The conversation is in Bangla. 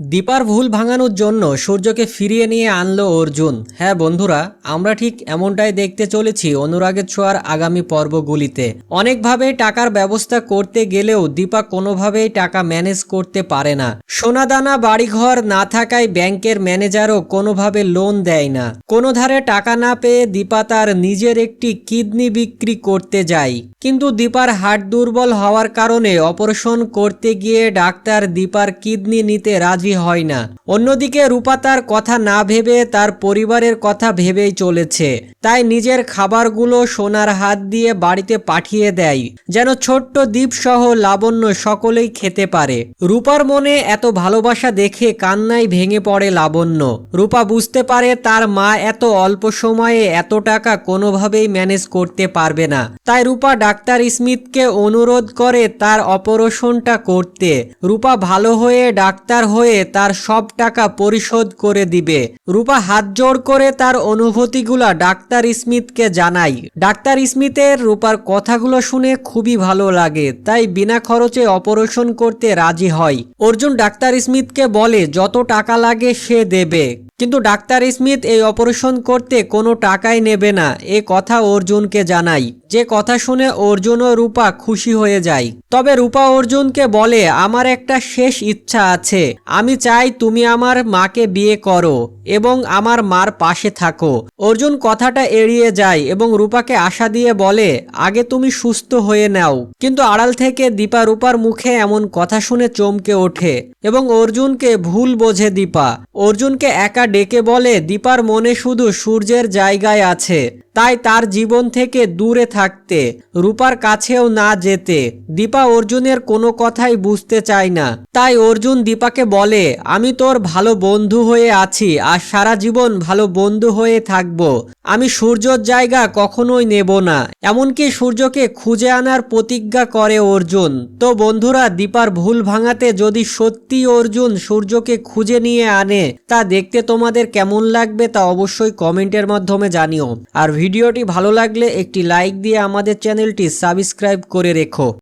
দীপার ভুল ভাঙানোর জন্য সূর্যকে ফিরিয়ে নিয়ে আনলো অর্জুন। হ্যাঁ বন্ধুরা, আমরা ঠিক এমনটাই দেখতে চলেছি অনুরাগের ছোঁয়ার আগামী পর্বগুলিতে। অনেকভাবে টাকার ব্যবস্থা করতে গেলেও দীপা কোনোভাবেই টাকা ম্যানেজ করতে পারে না। সোনাদানা বাড়িঘর না থাকায় ব্যাংকের ম্যানেজারও কোনোভাবে লোন দেয় না। কোনো ধারে টাকা না পেয়ে দীপা তার নিজের একটি কিডনি বিক্রি করতে যায়। কিন্তু দীপার হাট দুর্বল হওয়ার কারণে অপারেশন করতে গিয়ে ডাক্তার দীপার কিডনি নিতে রাজি হয় না। অন্যদিকে রূপা তার কথা না ভেবে তার পরিবারের কথা ভেবেই চলেছে। তাই নিজের খাবারগুলো সোনার হাত দিয়ে বাড়িতে পাঠিয়ে দেয়, যেন ছোট্ট দ্বীপ সহ লাবণ্য সকলেই খেতে পারে। রূপার মনে এত ভালোবাসা দেখে কান্নাই ভেঙে পড়ে লাবণ্য। রূপা বুঝতে পারে তার মা এত অল্প সময়ে এত টাকা কোনোভাবেই ম্যানেজ করতে পারবে না। তাই রূপা ডাক্তার স্মিথকে অনুরোধ করে তার অপারেশনটা করতে। রূপা ভালো হয়ে ডাক্তার হয়ে তার সব টাকা পরিশোধ করে দিবে। রূপা হাত জোড় করে তার অনুভূতিগুলা ডাক্তার স্মিথকে জানাই ডাক্তার স্মিথের রূপার কথাগুলো শুনে খুবই ভালো লাগে, তাই বিনা খরচে অপারেশন করতে রাজি হয়। অর্জুন ডাক্তার স্মিথকে বলে, যত টাকা লাগে সে দেবে। কিন্তু ডাক্তার স্মিথ এই অপারেশন করতে কোনো টাকাই নেবে না। এ কথা অর্জুনকে জানাই। যে কথা শুনে অর্জুন ও রূপা খুশি হয়ে যায়। তবে রূপা অর্জুনকে বলে, আমার একটা শেষ ইচ্ছা আছে। আমি চাই তুমি আমার মাকে বিয়ে করো এবং আমার মার পাশে থাকো। অর্জুন কথাটা এড়িয়ে যায় এবং রূপাকে আশা দিয়ে বলে, আগে তুমি সুস্থ হয়ে নাও। কিন্তু আড়াল থেকে দীপা রূপার মুখে এমন কথা শুনে চমকে ওঠে এবং অর্জুনকে ভুল বোঝে দীপা। অর্জুনকে একা ডেকে বলে দীপার মনে শুধু সূর্যের জায়গায় আছে। তাই তার জীবন থেকে দূরে থাকতে, রূপার কাছেও না যেতে। দীপা অর্জুনের কোনো কথাই বুঝতে চায় না। তাই অর্জুন দীপাকে বলে, আমি তোর ভালো বন্ধু হয়ে আছি আর সারা জীবন ভালো বন্ধু হয়ে থাকব। আমি সূর্যর জায়গা কখনোই নেব না। এমনকি সূর্যকে খুঁজে আনার প্রতিজ্ঞা করে অর্জুন। তো বন্ধুরা, দীপার ভুল ভাঙাতে যদি সত্যি অর্জুন সূর্যকে খুঁজে নিয়ে আনে, তা দেখতে তোমাদের কেমন লাগবে তা অবশ্যই কমেন্টের মাধ্যমে জানিও। আর ভিডিওটি ভালো লাগলে একটি লাইক দিয়ে আমাদের চ্যানেলটি সাবস্ক্রাইব করে রেখো।